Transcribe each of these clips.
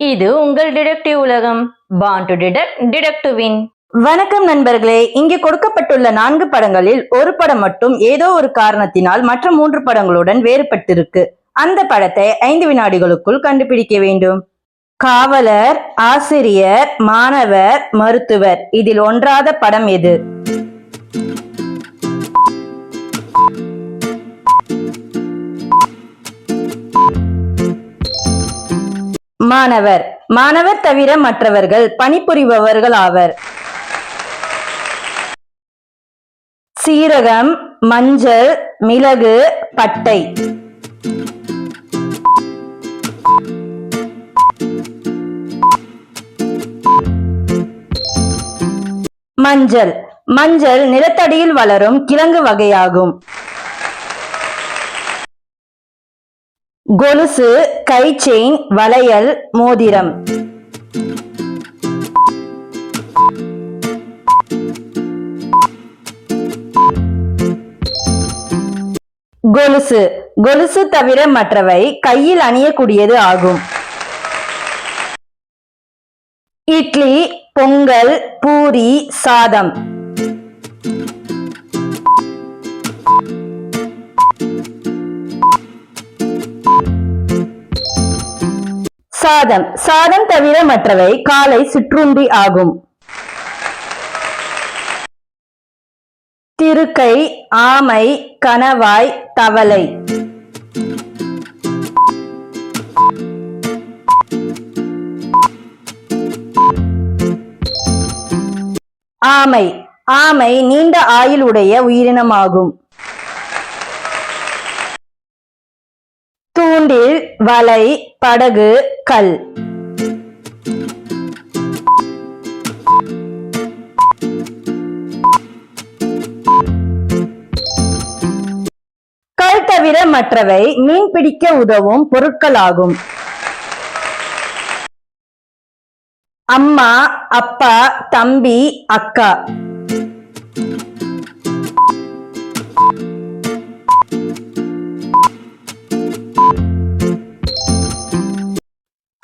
இது உங்கள் டிடெக்டிவ் உலகம் பாண்ட் டு டிடெக்ட் டிடெக்டிவின் வின் வணக்கம் நண்பர்களே இங்கே கொடுக்கப்பட்டுள்ள நான்கு படங்களில் ஒரு படம் மட்டும் ஏதோ ஒரு காரணத்தினால் மற்ற மூன்று படங்களுடன் வேறுபட்டிருக்கு. அந்த படத்தை ஐந்து வினாடிகளுக்குள் கண்டுபிடிக்க வேண்டும். காவலர் ஆசிரியர் மாணவர் மருத்துவர். இதில் ஒன்றாத படம் எது? மாணவர். மாணவர் தவிர மற்றவர்கள் பணிபுரிபவர்கள் ஆவர். சீரகம் மஞ்சள் மிளகு பட்டை. மஞ்சள். மஞ்சள் நிலத்தடியில் வளரும் கிழங்கு வகையாகும். கொலுசு கை செயின் வளையல் மோதிரம். கொலுசு. கொலுசு தவிர மற்றவை கையில் அணியக்கூடியது ஆகும். இட்லி பொங்கல் பூரி சாதம். சாதம். சாதம் தவிர மற்றவை காலை சிற்றுண்டி ஆகும். திருக்கை ஆமை கணவாய் தவளை. ஆமை. ஆமை நீண்ட ஆயுளுடைய உடைய உயிரினமாகும். தூண்டில் வலை படகு கல். கல் தவிர மற்றவை மீன் பிடிக்க உதவும் பொருட்களாகும். அம்மா அப்பா தம்பி அக்கா.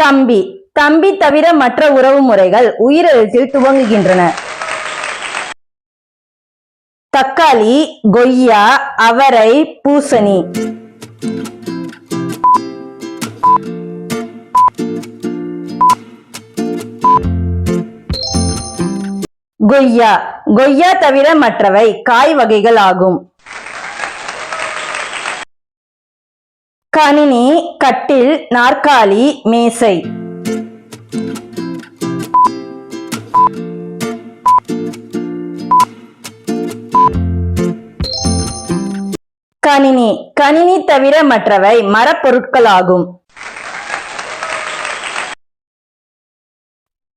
தம்பி. தம்பி தவிர மற்ற உறவு முறைகள் உயிரெழுத்தில் துவங்குகின்றன. தக்காளி கொய்யா அவரை பூசணி. கொய்யா. கொய்யா தவிர மற்றவை காய் வகைகள் ஆகும். கணினி கட்டில் நாற்காலி மேசை. கணினி கணினி தவிர மற்றவை மரப்பொருட்களாகும்.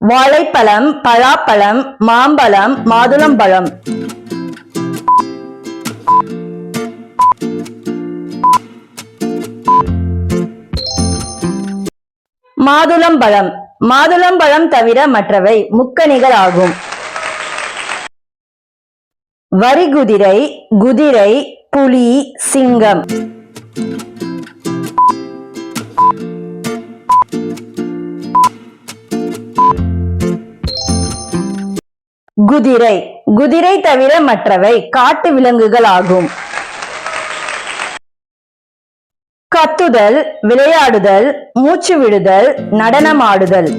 வாழைப்பழம் பலாப்பழம் மாம்பழம் மாதுளம்பழம். மாதுளம்பழம். மாதுளம்பழம் தவிர மற்றவை முக்கணிகள் ஆகும். வரிகுதிரை குதிரை புலி சிங்கம். குதிரை. குதிரை தவிர மற்றவை காட்டு விலங்குகள் ஆகும். கத்துதல் விளையாடுதல் மூச்சு விடுதல் நடனமாடுதல்.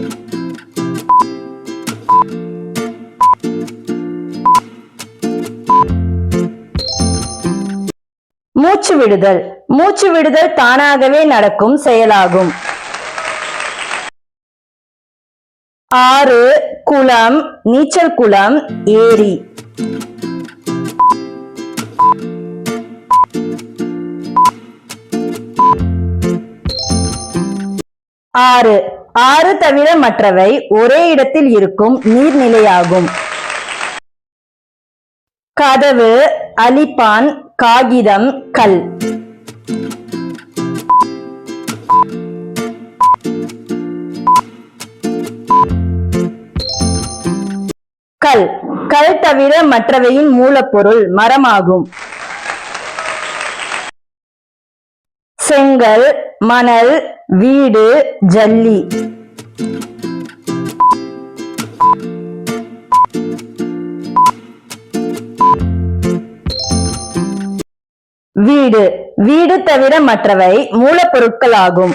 மூச்சு விடுதல். மூச்சு விடுதல் தானாகவே நடக்கும் செயலாகும். ஆறு குளம் நீச்சல் குளம் ஏரி. ஆறு. ஆறு தவிர மற்றவை ஒரே இடத்தில் இருக்கும் நீர்நிலையாகும். கதவு அலிப்பான் காகிதம் கல். கல். கல் தவிர மற்றவையின் மூலப்பொருள் மரமாகும். செங்கல் மணல் வீடு ஜல்லி. வீடு. வீடு தவிர மற்றவை மூலப்பொருட்களாகும்.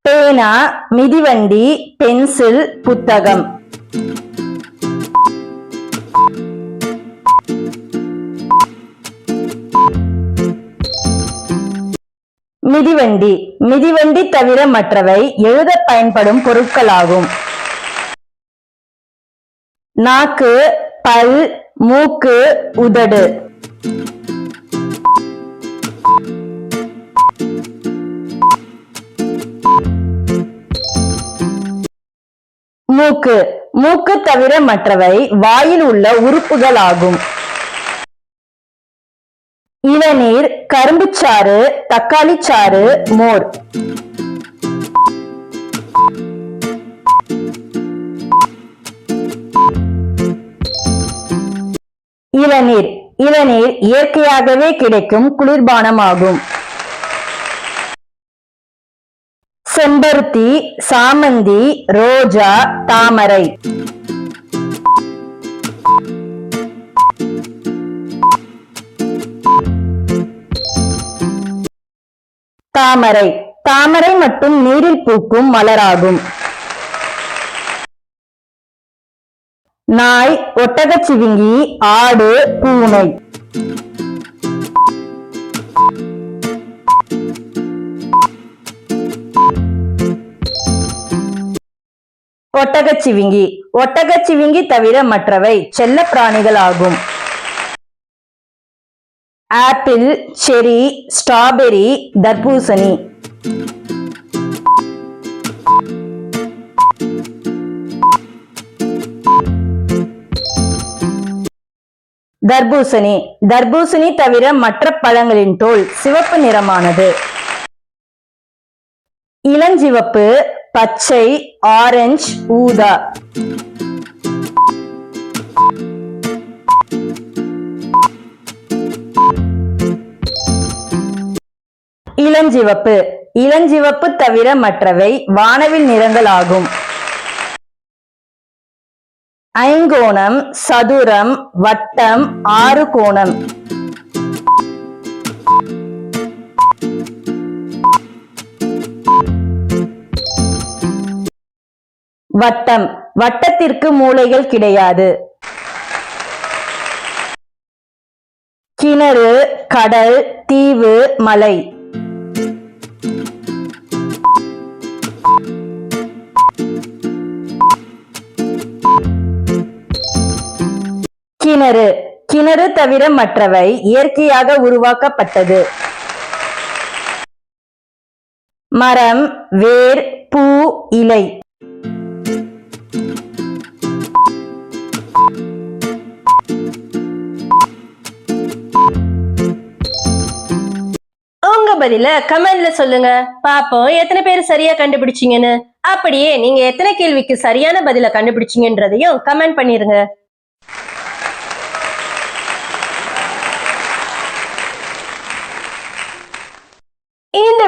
பேனா மிதிவண்டி பென்சில் புத்தகம். மிதிவண்டி. மிதிவண்டி தவிர மற்றவை எழுத பயன்படும் பொருட்களாகும். நாக்கு பல் மூக்கு உதடு. மூக்கு. மூக்கு தவிர மற்றவை வாயில் உள்ள உறுப்புகள் ஆகும் இளநீர் கரும்புச்சாறு தக்காளி சாறு மோர். இளநீர் இளநீர் இயற்கையாகவே கிடைக்கும் குளிர்பானமாகும். செம்பருத்தி சாமந்தி ரோஜா தாமரை. தாமரை. தாமரை மட்டும் நீரில் பூக்கும் மலராகும். நாய் ஒட்டகச்சிவிங்கி ஆடு பூனை. ஒட்டகச்சிவிங்கி ஒட்டகச்சிவிங்கி தவிர மற்றவை செல்ல பிராணிகளாகும். ஆப்பிள் செரி ஸ்ட்ராபெரி தர்பூசணி. தர்பூசணி. தர்பூசணி தவிர மற்ற பழங்களின் தோல் சிவப்பு நிறமானது. இளஞ்சிவப்பு பச்சை ஆரஞ்சு ஊதா. இளஞ்சிவப்பு. இளஞ்சிவப்பு தவிர மற்றவை வானவில் நிறங்கள் ஆகும் ஐங்கோணம் சதுரம் வட்டம் ஆறு கோணம். வட்டம். வட்டத்திற்கு மூளைகள் கிடையாது. கிணறு கடல் தீவு மலை. கிணறு. கிணறு தவிர மற்றவை இயற்கையாக உருவாக்கப்பட்டது. மரம் வேர் பூ இலை. உங்க பதில கமெண்ட்ல சொல்லுங்க. பாப்போம் எத்தனை பேர் சரியா கண்டுபிடிச்சீங்கன்னு. அப்படியே நீங்க எத்தனை கேள்விக்கு சரியான பதில கண்டுபிடிச்சீங்கன்றதையும் கமெண்ட் பண்ணிருங்க.